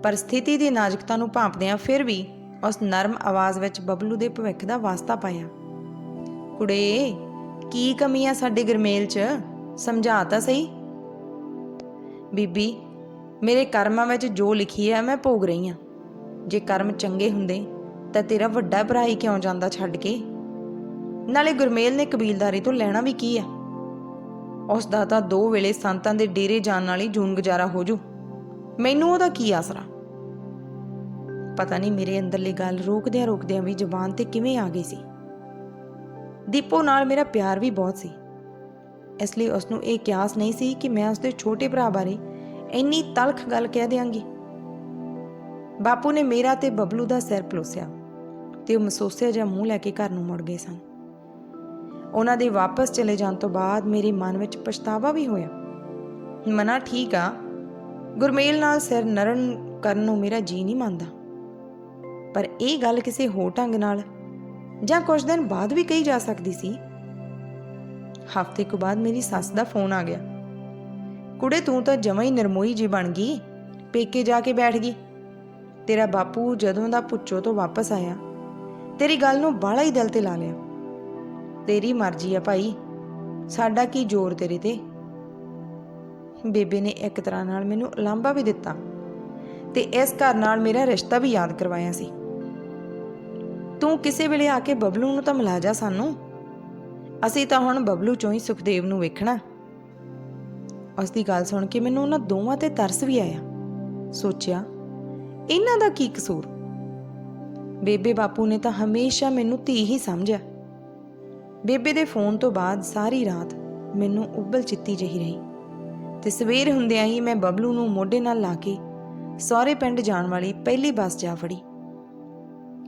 Speaker 1: ਪਰ ਸਥਿਤੀ ਦੀ ਨਾਜ਼ੁਕਤਾ ਨੂੰ ਭਾਂਪਦਿਆਂ ਫਿਰ ਵੀ ਉਸ ਨਰਮ ਆਵਾਜ਼ ਵਿੱਚ ਬਬਲੂ ਦੇ ਭਵਿੱਖ ਦਾ ਵਾਸਤਾ ਪਾਇਆ। ਕੁੜੇ, ਕੀ ਕਮੀ ਆ ਸਾਡੇ ਗਰਮੇਲ 'ਚ? ਸਮਝਾ ਤਾਂ ਸਹੀ। ਬੀਬੀ, ਮੇਰੇ ਕਰਮਾਂ ਵਿੱਚ ਜੋ ਲਿਖੀ ਹੈ ਮੈਂ ਭੋਗ ਰਹੀ ਹਾਂ। ਜੇ ਕਰਮ ਚੰਗੇ ਹੁੰਦੇ, ਤਾਂ ਤੇਰਾ ਵੱਡਾ ਭਰਾ ਹੀ ਕਿਉਂ ਜਾਂਦਾ ਛੱਡ ਕੇ? ਨਾਲੇ ਗੁਰਮੇਲ ਨੇ ਕਬੀਲਦਾਰੀ ਤੋਂ ਲੈਣਾ ਵੀ ਕੀ ਆ ਉਸ ਦਾ ਤਾਂ ਦੋ ਵੇਲੇ ਸੰਤਾਂ ਦੇ ਡੇਰੇ ਜਾਣ ਨਾਲ ਹੀ ਜੂਨ ਗੁਜ਼ਾਰਾ ਹੋ ਜੂ। ਮੈਨੂੰ ਉਹਦਾ ਕੀ ਆਸਰਾ? ਪਤਾ ਨਹੀਂ ਮੇਰੇ ਅੰਦਰਲੀ ਗੱਲ ਰੋਕਦਿਆਂ ਰੋਕਦਿਆਂ ਵੀ ਜ਼ੁਬਾਨ ਤੇ ਕਿਵੇਂ ਆ ਗਈ ਸੀ। ਦੀਪੋ ਨਾਲ ਮੇਰਾ ਪਿਆਰ ਵੀ ਬਹੁਤ ਸੀ। ਇਸ ਲਈ ਉਸ ਨੂੰ ਇਹ ਕਿਆਸ ਨਹੀਂ ਸੀ ਕਿ ਮੈਂ ਉਸਦੇ ਛੋਟੇ ਭਰਾ ਬਾਰੇ ਇੰਨੀ ਤਲਖ ਗੱਲ ਕਹਿ ਦਿਆਂਗੀ। ਬਾਪੂ ਨੇ ਮੇਰਾ ਤੇ ਬਬਲੂ ਦਾ ਸਿਰ ਪਲੋਸਿਆ ਤੇ ਉਹ ਮਸੋਸਿਆ ਜਿਹਾ ਮੂੰਹ ਲੈ ਕੇ ਘਰ ਨੂੰ ਮੁੜ ਗਏ ਸਨ। ਉਹਨਾਂ ਦੇ ਵਾਪਸ ਚਲੇ ਜਾਣ ਤੋਂ ਬਾਅਦ ਮੇਰੇ ਮਨ ਵਿੱਚ ਪਛਤਾਵਾ ਵੀ ਹੋਇਆ। ਮਨਾ ਠੀਕ ਆ, ਗੁਰਮੇਲ ਨਾਲ ਸਿਰ ਨਰਨ ਕਰਨ ਨੂੰ ਮੇਰਾ ਜੀ ਨਹੀਂ ਮੰਨਦਾ। ਪਰ ਇਹ ਗੱਲ ਕਿਸੇ ਹੋਰ ਢੰਗ ਨਾਲ ਜਾਂ ਕੁਝ ਦਿਨ ਬਾਅਦ ਵੀ ਕਹੀ ਜਾ ਸਕਦੀ ਸੀ ਹਫ਼ਤੇ ਕੁ ਬਾਅਦ ਮੇਰੀ ਸੱਸ ਦਾ ਫੋਨ ਆ ਗਿਆ। ਕੁੜੇ, ਤੂੰ ਤਾਂ ਜਮਾਂ ਹੀ ਨਰਮੋਈ ਜੀ ਬਣ ਗਈ। ਪੇਕੇ ਜਾ ਕੇ ਬੈਠ ਗਈ। ਤੇਰਾ ਬਾਪੂ ਜਦੋਂ ਦਾ ਪੁੱਛੋ ਤੋਂ ਵਾਪਸ ਆਇਆ। ਤੇਰੀ ਗੱਲ ਨੂੰ ਬਾਹਲਾ ਹੀ ਦਿਲ ਤੇ ਲਾ ਲਿਆ। ਤੇਰੀ ਮਰਜ਼ੀ ਆ ਭਾਈ। ਸਾਡਾ ਕੀ ਜ਼ੋਰ ਤੇਰੇ ਤੇ? ਬੇਬੇ ਨੇ ਇੱਕ ਤਰ੍ਹਾਂ ਨਾਲ ਮੈਨੂੰ ਉਲਾਂਭਾ ਵੀ ਦਿੱਤਾ ਤੇ ਇਸ ਘਰ ਨਾਲ ਮੇਰਾ ਰਿਸ਼ਤਾ ਵੀ ਯਾਦ ਕਰਵਾਇਆ ਸੀ। ਤੂੰ ਕਿਸੇ ਵੇਲੇ ਆ ਕੇ ਬਬਲੂ ਨੂੰ ਤਾਂ ਮਿਲਾ ਜਾ ਸਾਨੂੰ। ਅਸੀਂ ਤਾਂ ਹੁਣ ਬਬਲੂ ਚੋਂ ਹੀ ਸੁਖਦੇਵ ਨੂੰ ਵੇਖਣਾ। ਉਸ ਦੀ ਗੱਲ ਸੁਣ ਕੇ ਮੈਨੂੰ ਉਹਨਾਂ ਦੋਵਾਂ ਤੇ ਤਰਸ ਵੀ ਆਇਆ। ਸੋਚਿਆ, ਇਹਨਾਂ ਦਾ ਕੀ ਕਸੂਰ? ਬੇਬੇ ਬਾਪੂ ਨੇ ਤਾਂ ਹਮੇਸ਼ਾ ਮੈਨੂੰ ਧੀ ਹੀ ਸਮਝਿਆ। ਬੇਬੇ ਦੇ ਫੋਨ ਤੋਂ ਬਾਅਦ ਸਾਰੀ ਰਾਤ ਮੈਨੂੰ ਉਬਲ ਚਿੱਤੀ ਜਹੀ ਰਹੀ। ਤੇ ਸਵੇਰ ਹੁੰਦਿਆਂ ਹੀ ਮੈਂ ਬਬਲੂ ਨੂੰ ਮੋਢੇ ਨਾਲ ਲਾ ਕੇ ਸਹੁਰੇ ਪਿੰਡ ਜਾਣ ਵਾਲੀ ਪਹਿਲੀ ਬੱਸ ਜਾ ਫੜੀ।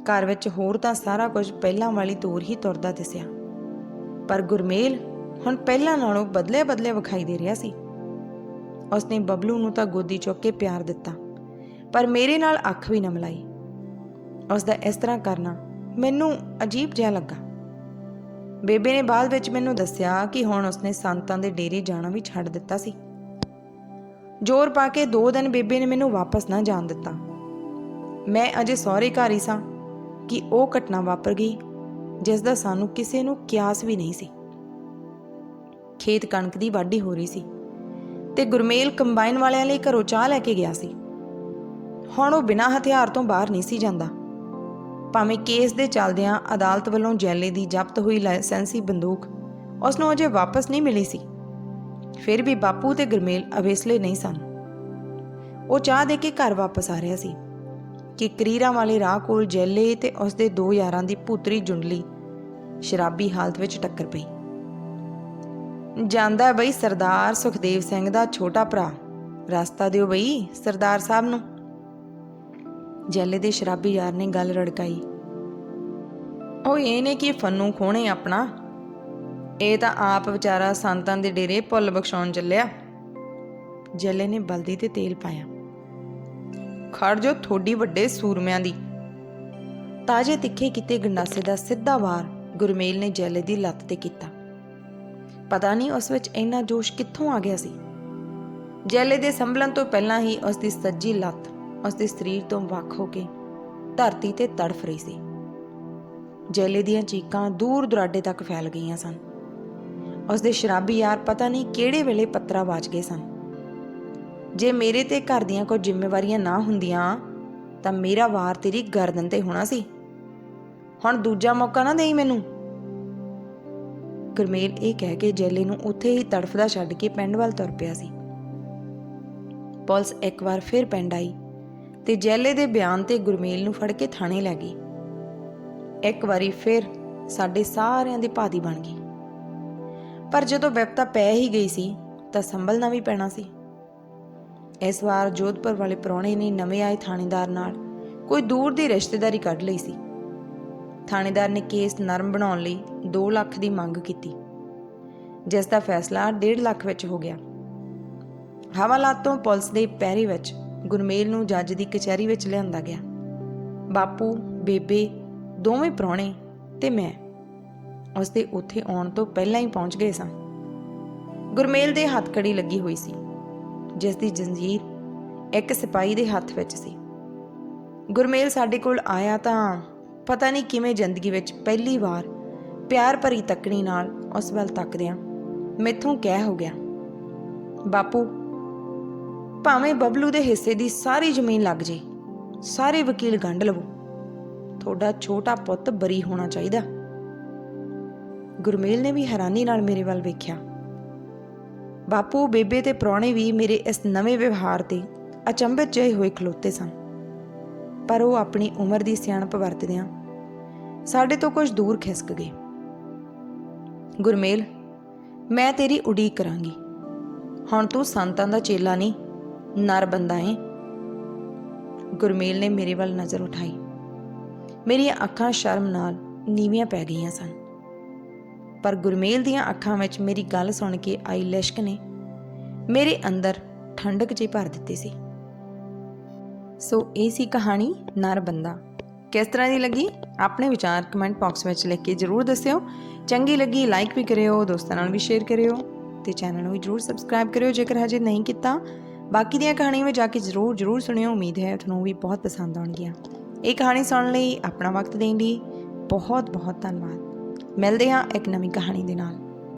Speaker 1: ਘਰ ਵਿੱਚ ਹੋਰ ਤਾਂ ਸਾਰਾ ਕੁਝ ਪਹਿਲਾਂ ਵਾਲੀ ਤੋਰ ਹੀ ਤੁਰਦਾ ਦਿਸਿਆ। ਪਰ ਗੁਰਮੇਲ ਹੁਣ ਪਹਿਲਾਂ ਨਾਲੋਂ ਬਦਲੇ ਬਦਲੇ ਵਿਖਾਈ ਦੇ ਰਿਹਾ ਸੀ। ਉਸਨੇ ਬਬਲੂ ਨੂੰ ਤਾਂ ਗੋਦੀ ਚੁੱਕ ਕੇ ਪਿਆਰ ਦਿੱਤਾ, ਪਰ ਮੇਰੇ ਨਾਲ ਅੱਖ ਵੀ ਨਾ ਮਿਲਾਈ। ਉਸ ਦਾ ਇਸ ਤਰ੍ਹਾਂ ਕਰਨਾ ਮੈਨੂੰ ਅਜੀਬ ਜਿਹਾ ਲੱਗਾ। ਬੇਬੇ ਨੇ ਬਾਅਦ ਵਿੱਚ ਮੈਨੂੰ ਦੱਸਿਆ ਕਿ ਹੁਣ ਉਸਨੇ ਸੰਤਾਂ ਦੇ ਡੇਰੇ ਜਾਣਾ ਵੀ ਛੱਡ ਦਿੱਤਾ ਸੀ। ਜ਼ੋਰ ਪਾ ਕੇ ਦੋ ਦਿਨ ਬੇਬੇ ਨੇ ਮੈਨੂੰ ਵਾਪਸ ਨਾ ਜਾਣ ਦਿੱਤਾ। ਮੈਂ ਅਜੇ ਸਹੁਰੇ ਘਰ ਹੀ ਸਾਂ ਕਿ ਉਹ ਘਟਨਾ ਵਾਪਰ ਗਈ ਜਿਸ ਦਾ ਸਾਨੂੰ ਕਿਸੇ ਨੂੰ ਕਿਆਸ ਵੀ ਨਹੀਂ ਸੀ। ਖੇਤ ਕਣਕ ਦੀ ਵਾਢੀ ਹੋ ਰਹੀ ਸੀ ਤੇ ਗੁਰਮੇਲ ਕੰਬਾਈਨ ਵਾਲਿਆਂ ਲਈ ਘਰੋਂ ਚਾਹ ਲੈ ਕੇ ਗਿਆ ਸੀ। ਹੁਣ ਉਹ ਬਿਨਾਂ ਹਥਿਆਰ ਤੋਂ ਬਾਹਰ ਨਹੀਂ ਸੀ ਜਾਂਦਾ। ਭਾਵੇਂ ਕੇਸ ਦੇ ਚੱਲਦਿਆਂ ਅਦਾਲਤ ਵੱਲੋਂ ਜੈਲੇ ਦੀ ਜ਼ਬਤ ਹੋਈ ਲਾਇਸੈਂਸੀ ਬੰਦੂਕ, ਉਸ ਨੂੰ ਅਜੇ ਵਾਪਸ ਨਹੀਂ ਮਿਲੀ ਸੀ। ਫਿਰ ਵੀ ਬਾਪੂ ਤੇ ਗੁਰਮੇਲ ਅਵੇਸਲੇ ਨਹੀਂ ਸਨ। ਉਹ ਚਾਹ ਦੇ ਕੇ ਘਰ ਵਾਪਸ ਆ ਰਿਹਾ ਸੀ। ਕਿ ਕਰੀਰਾਂ ਵਾਲੇ ਰਾਹ ਕੋਲ ਜੈਲੇ ਤੇ ਉਸ ਦੇ ਦੋ ਯਾਰਾਂ ਦੀ ਭੂਤਰੀ ਜੁੰਡਲੀ ਸ਼ਰਾਬੀ ਹਾਲਤ ਵਿੱਚ ਟੱਕਰ ਪਈ। ਜਾਂਦਾ ਬਈ ਸਰਦਾਰ ਸੁਖਦੇਵ ਸਿੰਘ ਦਾ ਛੋਟਾ ਭਰਾ। ਰਸਤਾ ਦਿਓ ਬਈ ਸਰਦਾਰ ਸਾਹਿਬ ਨੂੰ। ਜੈਲੇ ਦੇ ਸ਼ਰਾਬੀ ਯਾਰ ਨੇ ਗੱਲ ਰੜਕਾਈ। ਉਹ ਇਹ ਨੇ ਕਿ ਫੰਨੂ ਖੋਣੇ ਆਪਣਾ। ਇਹ ਤਾਂ ਆਪ ਵਿਚਾਰਾ ਸੰਤਾਂ ਦੇ ਡੇਰੇ ਭੁੱਲ ਬਖਸ਼ਾਉਣ ਚੱਲਿਆ। ਜੈਲੇ ਨੇ ਬਲਦੀ ਤੇ ਤੇਲ ਪਾਇਆ। ਖੜ ਜੋ ਥੋੜੀ ਵੱਡੇ ਸੂਰਮਿਆਂ ਦੀ। ਤਾਜੇ ਤਿੱਖੇ ਕੀਤੇ ਗੰਡਾਸੇ ਦਾ ਸਿੱਧਾ ਵਾਰ ਗੁਰਮੇਲ ਨੇ ਜੈਲੇ ਦੀ ਲੱਤ ਤੇ ਕੀਤਾ। ਪਤਾ ਨਹੀਂ ਉਸ ਵਿੱਚ ਇੰਨਾ ਜੋਸ਼ ਕਿੱਥੋਂ ਆ ਗਿਆ ਸੀ। ਜੈਲੇ ਦੇ ਸੰਭਲਣ ਤੋਂ ਪਹਿਲਾਂ ਹੀ ਉਸ ਦੀ ਸੱਜੀ ਲੱਤ ਉਸ ਦੇ ਸਰੀਰ ਤੋਂ ਵੱਖ ਹੋ ਕੇ ਧਰਤੀ ਤੇ ਤੜਫ ਰਹੀ ਸੀ। ਜੈਲੇ ਦੀਆਂ ਚੀਕਾਂ ਦੂਰ ਦੁਰਾਡੇ ਤੱਕ ਫੈਲ ਗਈਆਂ ਸਨ। ਉਸ ਦੇ ਸ਼ਰਾਬੀ ਯਾਰ ਪਤਾ ਨਹੀਂ ਕਿਹੜੇ ਵੇਲੇ ਪੱਤਰਾ ਵਾਚ ਗਏ ਸਨ। ਜੇ ਮੇਰੇ ਤੇ ਘਰ ਦੀਆਂ ਕੋਈ ਜ਼ਿੰਮੇਵਾਰੀਆਂ ਨਾ ਹੁੰਦੀਆਂ, ਤਾਂ ਮੇਰਾ ਵਾਰ ਤੇਰੀ ਗਰਦਨ ਤੇ ਹੋਣਾ ਸੀ। ਹੁਣ ਦੂਜਾ ਮੌਕਾ ਨਾ ਦੇਈ ਮੈਨੂੰ। ਗੁਰਮੇਲ ਇਹ ਕਹਿ ਕੇ ਜੈਲੇ ਨੂੰ ਉੱਥੇ ਹੀ ਤੜਫਦਾ ਛੱਡ ਕੇ ਪਿੰਡ ਵੱਲ ਤੁਰ ਪਿਆ ਸੀ। ਪੁਲਿਸ ਇੱਕ ਵਾਰ ਫਿਰ ਪਿੰਡ ਆਈ ਤੇ ਜੈਲੇ ਦੇ ਬਿਆਨ ਤੇ ਗੁਰਮੇਲ ਨੂੰ ਫੜ ਕੇ ਥਾਣੇ ਲੈ ਗਈ। ਇੱਕ ਵਾਰੀ ਫਿਰ ਸਾਡੇ ਸਾਰਿਆਂ ਦੀ ਭਾਦੀ ਬਣ ਗਈ। ਪਰ ਜਦੋਂ ਵਿਪਤਾ ਪੈ ਹੀ ਗਈ ਸੀ, ਤਾਂ ਸੰਭਲਣਾ ਵੀ ਪੈਣਾ ਸੀ। ਇਸ ਵਾਰ ਜੋਧਪੁਰ ਵਾਲੇ ਪ੍ਰਾਹੁਣੇ ਨੇ ਨਵੇਂ ਆਏ ਥਾਣੇਦਾਰ ਨਾਲ ਕੋਈ ਦੂਰ ਦੀ ਰਿਸ਼ਤੇਦਾਰੀ ਕੱਢ ਲਈ ਸੀ। ਥਾਣੇਦਾਰ ਨੇ ਕੇਸ ਨਰਮ ਬਣਾਉਣ ਲਈ 2 ਲੱਖ ਦੀ ਮੰਗ ਕੀਤੀ, ਜਿਸ ਦਾ ਫੈਸਲਾ 1.5 ਲੱਖ ਵਿੱਚ ਹੋ ਗਿਆ। ਹਵਾਲਾਤ ਤੋਂ ਪੁਲਿਸ ਦੇ ਪਹਿਰੇ ਵਿੱਚ ਗੁਰਮੇਲ ਨੂੰ ਜੱਜ ਦੀ ਕਚਹਿਰੀ ਵਿੱਚ ਲਿਆਂਦਾ ਗਿਆ। ਬਾਪੂ, ਬੇਬੇ, ਦੋਵੇਂ ਪ੍ਰਾਹੁਣੇ ਤੇ ਮੈਂ ਉਸ ਦੇ ਉੱਥੇ ਆਉਣ ਤੋਂ ਪਹਿਲਾਂ ਹੀ ਪਹੁੰਚ ਗਏ ਸਾਂ। ਗੁਰਮੇਲ ਦੇ ਹੱਥ ਕੜੀ ਲੱਗੀ ਹੋਈ ਸੀ। ਜਿਸ ਦੀ ਜੰਜੀਰ ਇੱਕ ਸਿਪਾਹੀ ਦੇ ਹੱਥ ਵਿੱਚ ਸੀ। ਗੁਰਮੇਲ ਸਾਡੇ ਕੋਲ ਆਇਆ ਤਾਂ ਪਤਾ ਨਹੀਂ ਕਿਵੇਂ ਜ਼ਿੰਦਗੀ ਵਿੱਚ ਪਹਿਲੀ ਵਾਰ ਪਿਆਰ ਭਰੀ ਤੱਕਣੀ ਨਾਲ ਉਸ ਵੱਲ ਤੱਕਦਿਆਂ ਮੈਥੋਂ ਕਹਿ ਹੋ ਗਿਆ, ਬਾਪੂ, ਭਾਵੇਂ ਬਬਲੂ ਦੇ ਹਿੱਸੇ ਦੀ ਸਾਰੀ ਜ਼ਮੀਨ ਲੱਗ ਜੇ, ਸਾਰੇ ਵਕੀਲ ਗੰਢ ਲਵੋ। ਤੁਹਾਡਾ ਛੋਟਾ ਪੁੱਤ ਬਰੀ ਹੋਣਾ ਚਾਹੀਦਾ। ਗੁਰਮੇਲ ਨੇ ਵੀ ਹੈਰਾਨੀ ਨਾਲ ਮੇਰੇ ਵੱਲ ਵੇਖਿਆ। ਬਾਪੂ, ਬੇਬੇ ਤੇ ਪ੍ਰਾਹੁਣੇ ਵੀ ਮੇਰੇ ਇਸ ਨਵੇਂ ਵਿਵਹਾਰ ਤੇ ਅਚੰਭਿਤ ਜਿਹੇ ਹੋਏ ਖਲੋਤੇ ਸਨ। ਪਰ ਉਹ ਆਪਣੀ ਉਮਰ ਦੀ ਸਿਆਣਪ ਵਰਤਦਿਆਂ ਸਾਡੇ ਤੋਂ ਕੁਝ ਦੂਰ ਖਿਸਕ ਗਏ। ਗੁਰਮੇਲ, ਮੈਂ ਤੇਰੀ ਉਡੀਕ ਕਰਾਂਗੀ। ਹੁਣ ਤੂੰ ਸੰਤਾਂ ਦਾ ਚੇਲਾ ਨਹੀਂ, ਨਰ ਬੰਦਾ ਏ ਗੁਰਮੇਲ ਨੇ ਮੇਰੇ ਵੱਲ ਨਜ਼ਰ ਉਠਾਈ। ਮੇਰੀਆਂ ਅੱਖਾਂ ਸ਼ਰਮ ਨਾਲ ਨੀਵੀਆਂ ਪੈ ਗਈਆਂ ਸਨ। ਪਰ ਗੁਰਮੇਲ ਦੀਆਂ ਅੱਖਾਂ ਵਿੱਚ ਮੇਰੀ ਗੱਲ ਸੁਣ ਕੇ ਆਈ ਲਿਸ਼ਕ ਨੇ ਮੇਰੇ ਅੰਦਰ ਠੰਡਕ ਜਿਹੀ ਭਰ ਦਿੱਤੀ ਸੀ। ਸੋ ਇਹ ਸੀ ਕਹਾਣੀ ਨਰ ਬੰਦਾ। ਕਿਸ ਤਰ੍ਹਾਂ ਦੀ ਲੱਗੀ? ਆਪਣੇ ਵਿਚਾਰ ਕਮੈਂਟ ਬਾਕਸ ਵਿੱਚ ਲਿਖ ਕੇ ਜਰੂਰ ਦੱਸਿਓ। ਚੰਗੀ ਲੱਗੀ ਲਾਈਕ ਵੀ ਕਰਿਓ, ਦੋਸਤਾਂ ਨਾਲ ਵੀ ਸ਼ੇਅਰ ਕਰਿਓ ਤੇ ਚੈਨਲ ਨੂੰ ਵੀ ਜਰੂਰ ਸਬਸਕ੍ਰਾਈਬ ਕਰਿਓ ਜੇਕਰ ਹਜੇ ਨਹੀਂ ਕੀਤਾ। ਬਾਕੀ ਦੀਆਂ ਕਹਾਣੀਆਂ ਵਿੱਚ ਜਾ ਕੇ ਜਰੂਰ ਜਰੂਰ ਸੁਣਿਓ। ਉਮੀਦ ਹੈ ਤੁਹਾਨੂੰ ਵੀ ਬਹੁਤ ਪਸੰਦ ਆਉਣਗੀਆਂ। ਇਹ ਕਹਾਣੀ ਸੁਣਨ ਲਈ ਆਪਣਾ ਵਕਤ ਦੇਣ ਲਈ ਬਹੁਤ ਬਹੁਤ ਧੰਨਵਾਦ। ਮਿਲਦੇ ਹਾਂ ਇੱਕ ਨਵੀਂ ਕਹਾਣੀ ਦੇ ਨਾਲ।